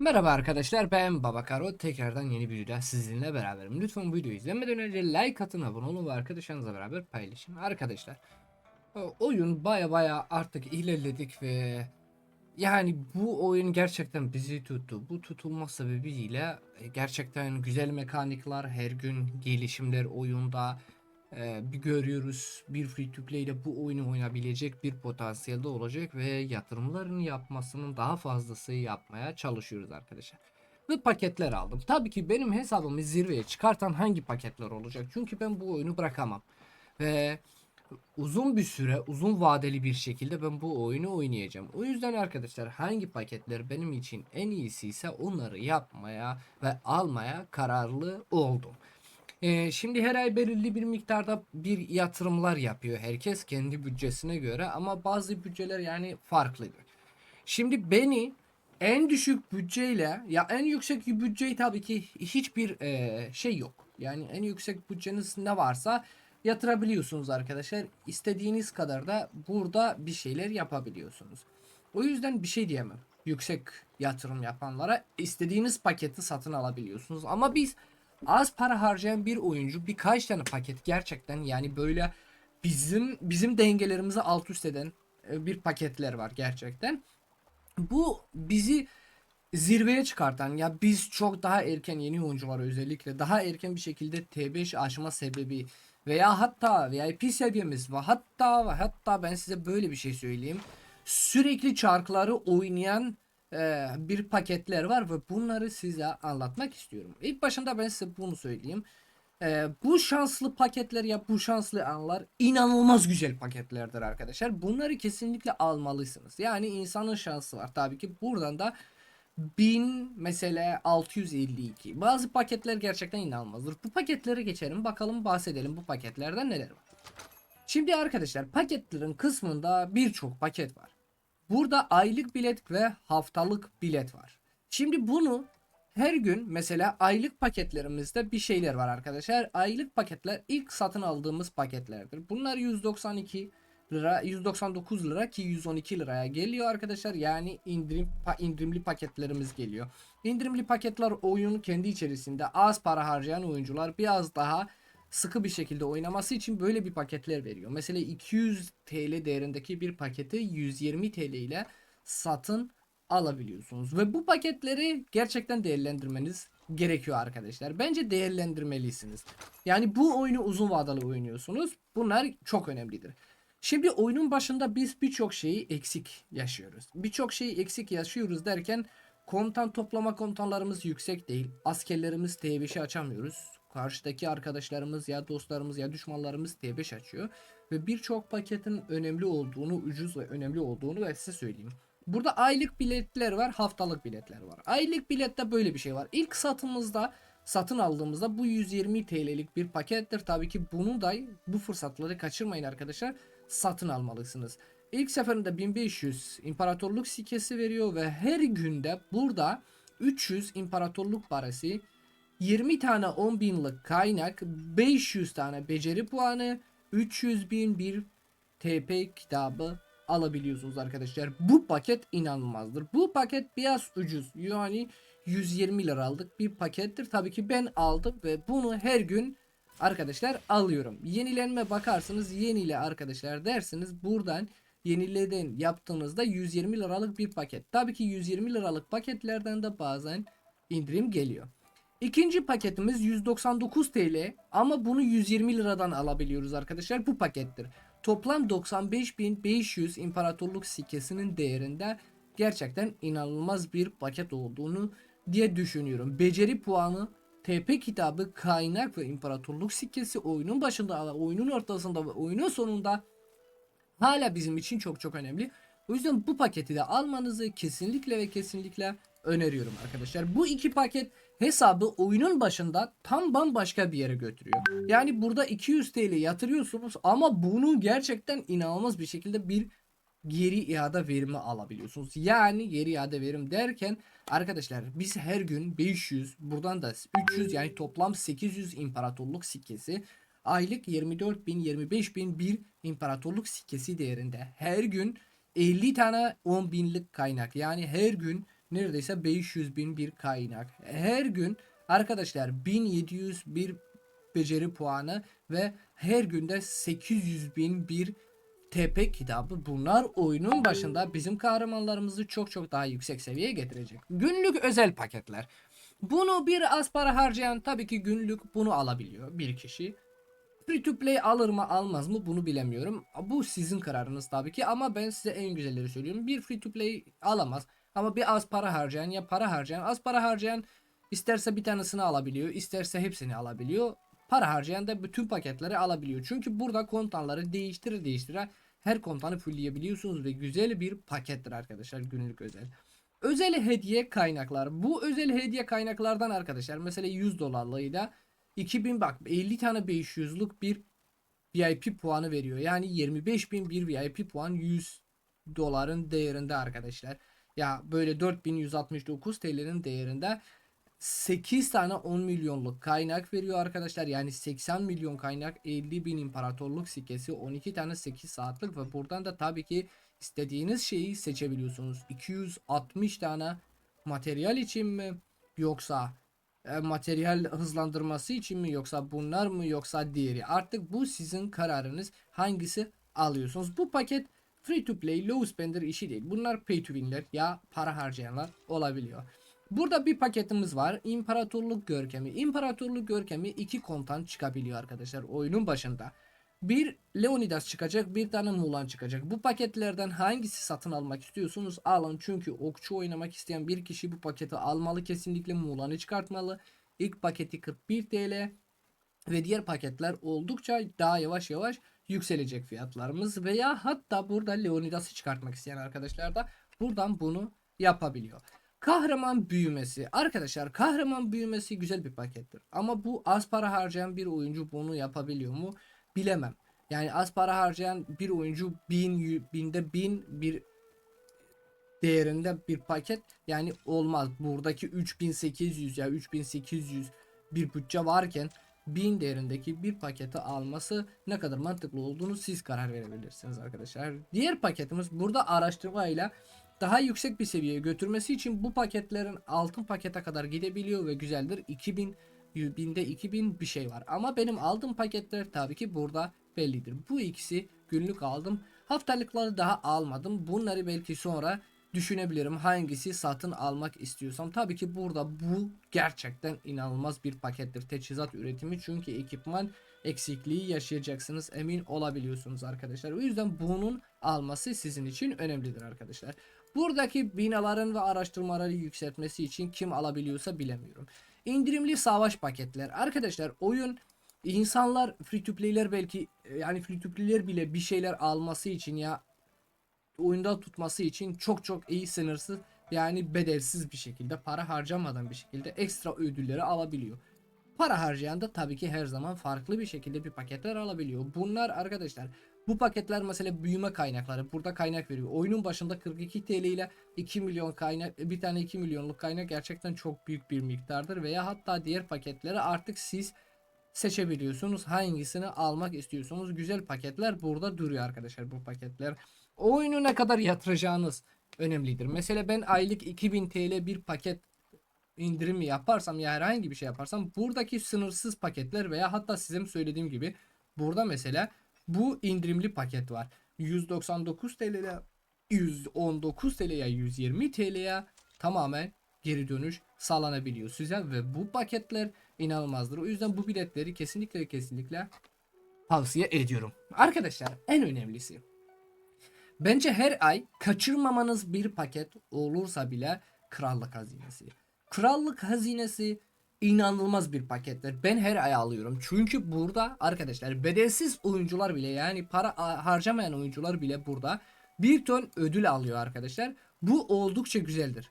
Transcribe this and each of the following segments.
Merhaba arkadaşlar ben Babakaro tekrardan yeni bir videoda sizinle beraberim. Lütfen bu videoyu izlemeden önce like atın abone olun ve arkadaşlarınızla beraber paylaşın. Arkadaşlar oyun baya baya artık ilerledik ve yani bu oyun gerçekten bizi tuttu. Bu tutulma sebebiyle gerçekten güzel mekanikler her gün gelişimler oyunda e, bir görüyoruz. Bir free to play ile bu oyunu oynayabilecek bir potansiyelde olacak ve yatırımların yapmasının daha fazlası yapmaya çalışıyoruz arkadaşlar. Ve paketler aldım. Tabii ki benim hesabımı zirveye çıkartan hangi paketler olacak? Çünkü ben bu oyunu bırakamam. Ve uzun bir süre, uzun vadeli bir şekilde ben bu oyunu oynayacağım. O yüzden arkadaşlar hangi paketler benim için en iyisi ise onları yapmaya ve almaya kararlı oldum. Ee, şimdi her ay belirli bir miktarda bir yatırımlar yapıyor herkes kendi bütçesine göre ama bazı bütçeler yani farklıdır. Şimdi beni en düşük bütçeyle ya en yüksek bütçeyi tabii ki hiçbir e, şey yok. Yani en yüksek bütçeniz ne varsa yatırabiliyorsunuz arkadaşlar. İstediğiniz kadar da burada bir şeyler yapabiliyorsunuz. O yüzden bir şey diyemem. Yüksek yatırım yapanlara istediğiniz paketi satın alabiliyorsunuz. Ama biz az para harcayan bir oyuncu birkaç tane paket gerçekten yani böyle bizim bizim dengelerimizi alt üst eden e, bir paketler var gerçekten. Bu bizi zirveye çıkartan ya biz çok daha erken yeni oyunculara özellikle daha erken bir şekilde T5 aşma sebebi veya hatta VIP seviyemiz var. Hatta ve hatta ben size böyle bir şey söyleyeyim. Sürekli çarkları oynayan e, bir paketler var ve bunları size anlatmak istiyorum. İlk başında ben size bunu söyleyeyim. E, bu şanslı paketler ya bu şanslı anlar inanılmaz güzel paketlerdir arkadaşlar. Bunları kesinlikle almalısınız. Yani insanın şansı var. Tabii ki buradan da 1000 mesela 652. Bazı paketler gerçekten inanılmazdır. Bu paketlere geçelim bakalım bahsedelim bu paketlerden neler var. Şimdi arkadaşlar paketlerin kısmında birçok paket var. Burada aylık bilet ve haftalık bilet var. Şimdi bunu her gün mesela aylık paketlerimizde bir şeyler var arkadaşlar. Aylık paketler ilk satın aldığımız paketlerdir. Bunlar 192 lira 199 lira ki 112 liraya geliyor arkadaşlar. Yani indirim pa- indirimli paketlerimiz geliyor. İndirimli paketler oyun kendi içerisinde az para harcayan oyuncular biraz daha sıkı bir şekilde oynaması için böyle bir paketler veriyor. Mesela 200 TL değerindeki bir paketi 120 TL ile satın alabiliyorsunuz. Ve bu paketleri gerçekten değerlendirmeniz gerekiyor arkadaşlar. Bence değerlendirmelisiniz. Yani bu oyunu uzun vadeli oynuyorsunuz. Bunlar çok önemlidir. Şimdi oyunun başında biz birçok şeyi eksik yaşıyoruz. Birçok şeyi eksik yaşıyoruz derken komutan toplama komutanlarımız yüksek değil. Askerlerimiz T5'i açamıyoruz. Karşıdaki arkadaşlarımız ya dostlarımız ya düşmanlarımız T5 açıyor. Ve birçok paketin önemli olduğunu, ucuz ve önemli olduğunu ve size söyleyeyim. Burada aylık biletler var, haftalık biletler var. Aylık bilette böyle bir şey var. İlk satımızda satın aldığımızda bu 120 TL'lik bir pakettir. Tabii ki bunu da bu fırsatları kaçırmayın arkadaşlar. Satın almalısınız. İlk seferinde 1500 imparatorluk sikesi veriyor ve her günde burada 300 imparatorluk parası 20 tane 10 binlik kaynak 500 tane beceri puanı 300 bin bir TP kitabı alabiliyorsunuz arkadaşlar. Bu paket inanılmazdır. Bu paket biraz ucuz. Yani 120 liralık bir pakettir. Tabii ki ben aldım ve bunu her gün arkadaşlar alıyorum. Yenilenme bakarsınız yenile arkadaşlar dersiniz. Buradan yenileden yaptığınızda 120 liralık bir paket. Tabii ki 120 liralık paketlerden de bazen indirim geliyor. İkinci paketimiz 199 TL ama bunu 120 liradan alabiliyoruz arkadaşlar. Bu pakettir. Toplam 95.500 imparatorluk sikesinin değerinde gerçekten inanılmaz bir paket olduğunu diye düşünüyorum. Beceri puanı, TP kitabı, kaynak ve imparatorluk sikesi oyunun başında, oyunun ortasında ve oyunun sonunda hala bizim için çok çok önemli. O yüzden bu paketi de almanızı kesinlikle ve kesinlikle öneriyorum arkadaşlar. Bu iki paket hesabı oyunun başında tam bambaşka bir yere götürüyor. Yani burada 200 TL yatırıyorsunuz ama bunu gerçekten inanılmaz bir şekilde bir geri iade verimi alabiliyorsunuz. Yani geri iade verim derken arkadaşlar biz her gün 500 buradan da 300 yani toplam 800 imparatorluk sikkesi aylık 24 bin 25 bin bir imparatorluk sikkesi değerinde her gün 50 tane 10 binlik kaynak yani her gün neredeyse 500 bin bir kaynak. Her gün arkadaşlar 1700 bir beceri puanı ve her günde 800 bin bir TP kitabı bunlar oyunun başında bizim kahramanlarımızı çok çok daha yüksek seviyeye getirecek. Günlük özel paketler. Bunu bir az para harcayan tabii ki günlük bunu alabiliyor bir kişi. Free to play alır mı almaz mı bunu bilemiyorum. Bu sizin kararınız tabii ki ama ben size en güzelleri söylüyorum. Bir free to play alamaz ama bir az para harcayan ya para harcayan az para harcayan isterse bir tanesini alabiliyor isterse hepsini alabiliyor. Para harcayan da bütün paketleri alabiliyor. Çünkü burada kontanları değiştire değiştire her kontanı fullleyebiliyorsunuz ve güzel bir pakettir arkadaşlar günlük özel. Özel hediye kaynaklar. Bu özel hediye kaynaklardan arkadaşlar mesela 100 dolarlığıyla 2000 bak 50 tane 500'lük bir VIP puanı veriyor. Yani 25 bin bir VIP puan 100 doların değerinde arkadaşlar. Ya böyle 4169 TL'nin değerinde 8 tane 10 milyonluk kaynak veriyor arkadaşlar. Yani 80 milyon kaynak 50 bin imparatorluk sikesi 12 tane 8 saatlik ve buradan da tabii ki istediğiniz şeyi seçebiliyorsunuz. 260 tane materyal için mi yoksa e, materyal hızlandırması için mi yoksa bunlar mı yoksa diğeri artık bu sizin kararınız hangisi alıyorsunuz. Bu paket free to play low spender işi değil. Bunlar pay to win'ler ya para harcayanlar olabiliyor. Burada bir paketimiz var. İmparatorluk Görkemi. İmparatorluk Görkemi iki kontan çıkabiliyor arkadaşlar oyunun başında. Bir Leonidas çıkacak, bir tane Mulan çıkacak. Bu paketlerden hangisi satın almak istiyorsunuz alın. Çünkü okçu oynamak isteyen bir kişi bu paketi almalı. Kesinlikle Mulan'ı çıkartmalı. İlk paketi 41 TL ve diğer paketler oldukça daha yavaş yavaş yükselecek fiyatlarımız veya hatta burada Leonidas'ı çıkartmak isteyen arkadaşlar da buradan bunu yapabiliyor. Kahraman büyümesi. Arkadaşlar kahraman büyümesi güzel bir pakettir. Ama bu az para harcayan bir oyuncu bunu yapabiliyor mu? Bilemem. Yani az para harcayan bir oyuncu bin, binde bin bir değerinde bir paket yani olmaz. Buradaki 3800 ya 3800 bir bütçe varken 1000 değerindeki bir paketi alması ne kadar mantıklı olduğunu siz karar verebilirsiniz arkadaşlar. Diğer paketimiz burada araştırmayla daha yüksek bir seviyeye götürmesi için bu paketlerin altın pakete kadar gidebiliyor ve güzeldir. 2000 binde 2000 bir şey var. Ama benim aldığım paketler tabii ki burada bellidir. Bu ikisi günlük aldım. Haftalıkları daha almadım. Bunları belki sonra düşünebilirim hangisi satın almak istiyorsam. Tabii ki burada bu gerçekten inanılmaz bir pakettir. Teçhizat üretimi çünkü ekipman eksikliği yaşayacaksınız emin olabiliyorsunuz arkadaşlar. O yüzden bunun alması sizin için önemlidir arkadaşlar. Buradaki binaların ve araştırmaları yükseltmesi için kim alabiliyorsa bilemiyorum. İndirimli savaş paketler. Arkadaşlar oyun insanlar free to play'ler belki yani free to play'ler bile bir şeyler alması için ya oyunda tutması için çok çok iyi sınırsız yani bedelsiz bir şekilde para harcamadan bir şekilde ekstra ödülleri alabiliyor. Para harcayan da tabii ki her zaman farklı bir şekilde bir paketler alabiliyor. Bunlar arkadaşlar bu paketler mesela büyüme kaynakları. Burada kaynak veriyor. Oyunun başında 42 TL ile 2 milyon kaynak bir tane 2 milyonluk kaynak gerçekten çok büyük bir miktardır veya hatta diğer paketleri artık siz seçebiliyorsunuz. Hangisini almak istiyorsunuz. Güzel paketler burada duruyor arkadaşlar bu paketler. Oyunu ne kadar yatıracağınız önemlidir. Mesela ben aylık 2000 TL bir paket indirimi yaparsam ya herhangi bir şey yaparsam buradaki sınırsız paketler veya hatta sizin söylediğim gibi burada mesela bu indirimli paket var. 199 TL'ye 119 TL'ye 120 TL'ye tamamen geri dönüş sağlanabiliyor size ve bu paketler inanılmazdır. O yüzden bu biletleri kesinlikle kesinlikle tavsiye ediyorum. Arkadaşlar en önemlisi Bence her ay kaçırmamanız bir paket olursa bile Krallık Hazinesi. Krallık Hazinesi inanılmaz bir pakettir. Ben her ay alıyorum. Çünkü burada arkadaşlar bedelsiz oyuncular bile yani para harcamayan oyuncular bile burada bir ton ödül alıyor arkadaşlar. Bu oldukça güzeldir.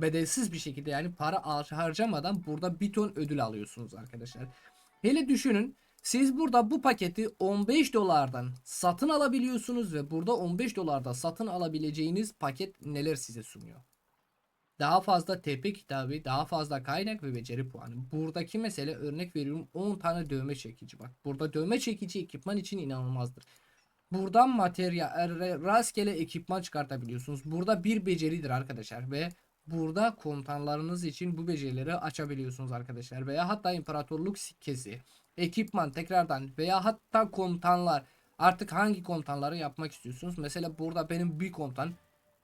Bedelsiz bir şekilde yani para har- harcamadan burada bir ton ödül alıyorsunuz arkadaşlar. Hele düşünün siz burada bu paketi 15 dolardan satın alabiliyorsunuz ve burada 15 dolarda satın alabileceğiniz paket neler size sunuyor? Daha fazla TP kitabı, daha fazla kaynak ve beceri puanı. Buradaki mesele örnek veriyorum 10 tane dövme çekici bak. Burada dövme çekici ekipman için inanılmazdır. Buradan materyal, rastgele ekipman çıkartabiliyorsunuz. Burada bir beceridir arkadaşlar ve burada komutanlarınız için bu becerileri açabiliyorsunuz arkadaşlar. Veya hatta imparatorluk sikkesi, ekipman tekrardan veya hatta komutanlar artık hangi komutanları yapmak istiyorsunuz? Mesela burada benim bir komutan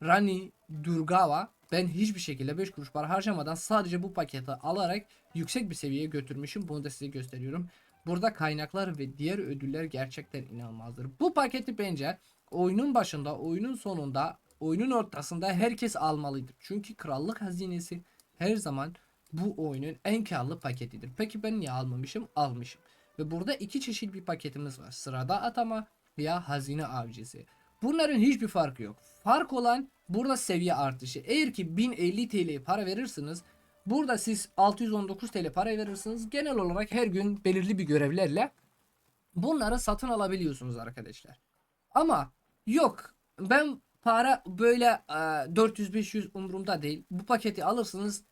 Rani Durgava ben hiçbir şekilde 5 kuruş para harcamadan sadece bu paketi alarak yüksek bir seviyeye götürmüşüm. Bunu da size gösteriyorum. Burada kaynaklar ve diğer ödüller gerçekten inanılmazdır. Bu paketi bence oyunun başında, oyunun sonunda, oyunun ortasında herkes almalıydı. Çünkü krallık hazinesi her zaman bu oyunun en karlı paketidir. Peki ben niye almamışım? Almışım. Ve burada iki çeşit bir paketimiz var. Sırada atama veya hazine avcısı. Bunların hiçbir farkı yok. Fark olan burada seviye artışı. Eğer ki 1050 TL para verirsiniz Burada siz 619 TL para verirsiniz. Genel olarak her gün belirli bir görevlerle bunları satın alabiliyorsunuz arkadaşlar. Ama yok ben para böyle e, 400-500 umurumda değil. Bu paketi alırsınız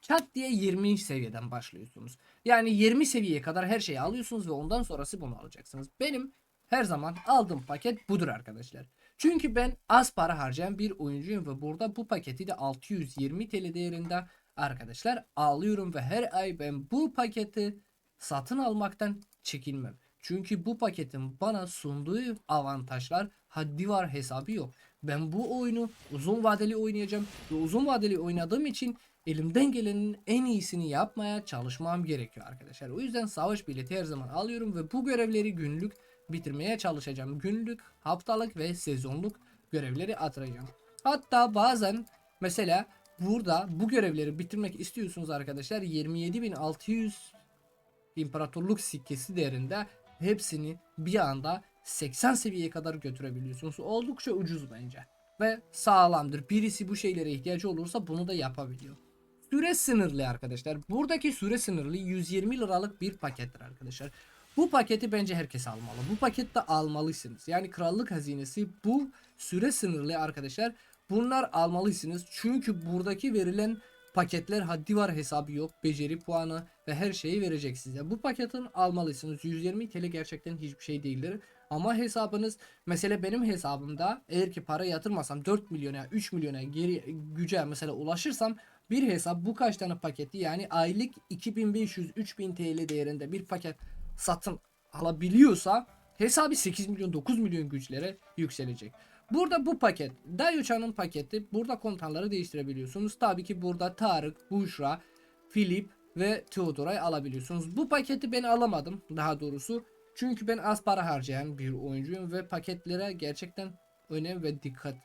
çat diye 20. seviyeden başlıyorsunuz. Yani 20 seviyeye kadar her şeyi alıyorsunuz ve ondan sonrası bunu alacaksınız. Benim her zaman aldığım paket budur arkadaşlar. Çünkü ben az para harcayan bir oyuncuyum ve burada bu paketi de 620 TL değerinde arkadaşlar alıyorum ve her ay ben bu paketi satın almaktan çekinmem. Çünkü bu paketin bana sunduğu avantajlar haddi var hesabı yok. Ben bu oyunu uzun vadeli oynayacağım ve uzun vadeli oynadığım için elimden gelenin en iyisini yapmaya çalışmam gerekiyor arkadaşlar. O yüzden savaş bileti her zaman alıyorum ve bu görevleri günlük bitirmeye çalışacağım. Günlük, haftalık ve sezonluk görevleri atacağım. Hatta bazen mesela burada bu görevleri bitirmek istiyorsunuz arkadaşlar 27.600 imparatorluk sikkesi değerinde hepsini bir anda 80 seviyeye kadar götürebiliyorsunuz. Oldukça ucuz bence. Ve sağlamdır. Birisi bu şeylere ihtiyacı olursa bunu da yapabiliyor. Süre sınırlı arkadaşlar. Buradaki süre sınırlı 120 liralık bir pakettir arkadaşlar. Bu paketi bence herkes almalı. Bu pakette almalısınız. Yani krallık hazinesi bu süre sınırlı arkadaşlar. Bunlar almalısınız. Çünkü buradaki verilen paketler haddi var hesabı yok. Beceri puanı ve her şeyi verecek size. Bu paketin almalısınız. 120 TL gerçekten hiçbir şey değildir. Ama hesabınız mesela benim hesabımda eğer ki para yatırmasam 4 milyona 3 milyona geri güce mesela ulaşırsam bir hesap bu kaç tane paketi yani aylık 2500-3000 TL değerinde bir paket satın alabiliyorsa hesabı 8 milyon 9 milyon güçlere yükselecek. Burada bu paket Dayucha'nın paketi burada komutanları değiştirebiliyorsunuz. Tabii ki burada Tarık, Buşra, Filip ve Theodora'yı alabiliyorsunuz. Bu paketi ben alamadım daha doğrusu. Çünkü ben az para harcayan bir oyuncuyum ve paketlere gerçekten önem ve dikkat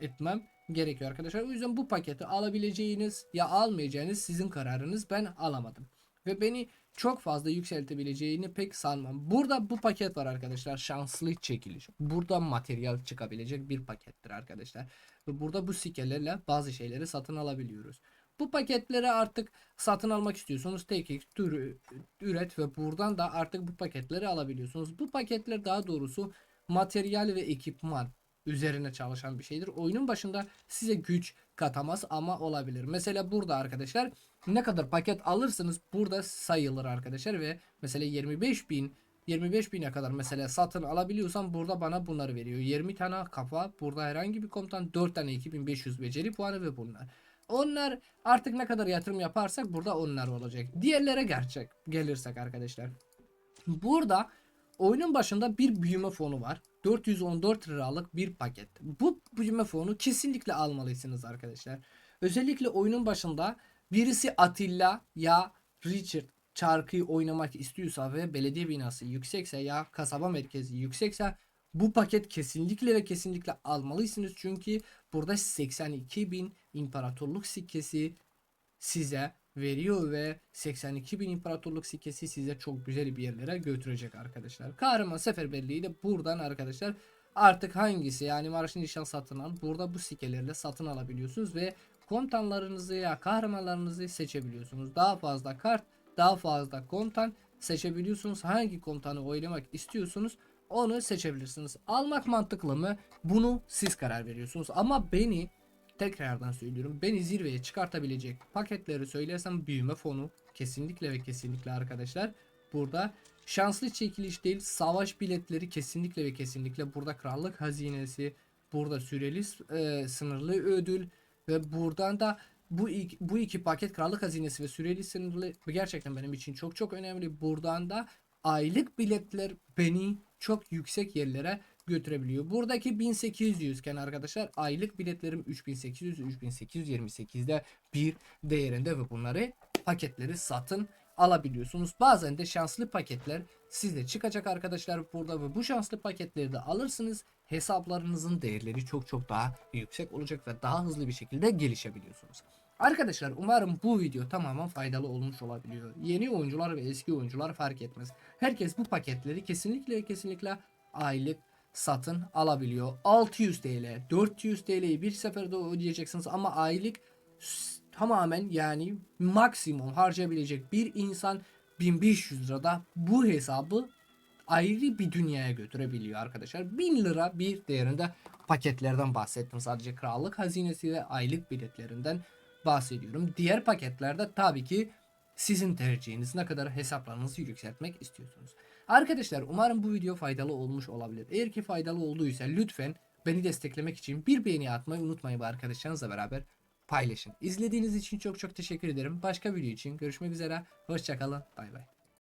etmem gerekiyor arkadaşlar. O yüzden bu paketi alabileceğiniz ya almayacağınız sizin kararınız. Ben alamadım. Ve beni çok fazla yükseltebileceğini pek sanmam. Burada bu paket var arkadaşlar. Şanslı çekiliş. Burada materyal çıkabilecek bir pakettir arkadaşlar. Ve burada bu sikelerle bazı şeyleri satın alabiliyoruz. Bu paketleri artık satın almak istiyorsanız tek türü üret ve buradan da artık bu paketleri alabiliyorsunuz. Bu paketler daha doğrusu materyal ve ekipman üzerine çalışan bir şeydir. Oyunun başında size güç katamaz ama olabilir. Mesela burada arkadaşlar ne kadar paket alırsınız burada sayılır arkadaşlar ve mesela 25 bin 25 bine kadar mesela satın alabiliyorsam burada bana bunları veriyor. 20 tane kafa burada herhangi bir komutan 4 tane 2500 beceri puanı ve bunlar. Onlar artık ne kadar yatırım yaparsak burada onlar olacak. Diğerlere gerçek gelirsek arkadaşlar. Burada oyunun başında bir büyüme fonu var. 414 liralık bir paket. Bu büyüme fonu kesinlikle almalısınız arkadaşlar. Özellikle oyunun başında birisi Atilla ya Richard çarkıyı oynamak istiyorsa ve belediye binası yüksekse ya kasaba merkezi yüksekse bu paket kesinlikle ve kesinlikle almalısınız. Çünkü burada 82 bin imparatorluk sikkesi size veriyor ve 82 bin imparatorluk sikkesi size çok güzel bir yerlere götürecek arkadaşlar. Kahraman seferberliği de buradan arkadaşlar artık hangisi yani marş nişan satın al burada bu sikkelerle satın alabiliyorsunuz ve komutanlarınızı ya kahramanlarınızı seçebiliyorsunuz. Daha fazla kart daha fazla komutan seçebiliyorsunuz. Hangi komutanı oynamak istiyorsunuz onu seçebilirsiniz. Almak mantıklı mı? Bunu siz karar veriyorsunuz. Ama beni tekrardan söylüyorum. Beni zirveye çıkartabilecek paketleri söylersem büyüme fonu kesinlikle ve kesinlikle arkadaşlar. Burada şanslı çekiliş değil savaş biletleri kesinlikle ve kesinlikle burada krallık hazinesi burada süreli e, sınırlı ödül ve buradan da bu iki, bu iki paket krallık hazinesi ve süreli sınırlı gerçekten benim için çok çok önemli. Buradan da aylık biletler beni çok yüksek yerlere götürebiliyor. Buradaki 1800 iken arkadaşlar aylık biletlerim 3800 3828'de bir değerinde ve bunları paketleri satın alabiliyorsunuz. Bazen de şanslı paketler sizde çıkacak arkadaşlar burada ve bu şanslı paketleri de alırsınız. Hesaplarınızın değerleri çok çok daha yüksek olacak ve daha hızlı bir şekilde gelişebiliyorsunuz. Arkadaşlar umarım bu video tamamen faydalı olmuş olabiliyor. Yeni oyuncular ve eski oyuncular fark etmez. Herkes bu paketleri kesinlikle kesinlikle aylık satın alabiliyor. 600 TL, 400 TL'yi bir seferde ödeyeceksiniz ama aylık tamamen yani maksimum harcayabilecek bir insan 1500 lirada bu hesabı ayrı bir dünyaya götürebiliyor arkadaşlar. 1000 lira bir değerinde paketlerden bahsettim. Sadece krallık hazinesi ve aylık biletlerinden bahsediyorum. Diğer paketlerde tabii ki sizin tercihiniz ne kadar hesaplarınızı yükseltmek istiyorsunuz. Arkadaşlar umarım bu video faydalı olmuş olabilir. Eğer ki faydalı olduysa lütfen beni desteklemek için bir beğeni atmayı unutmayın ve arkadaşlarınızla beraber paylaşın. İzlediğiniz için çok çok teşekkür ederim. Başka video için görüşmek üzere. Hoşçakalın. Bay bay.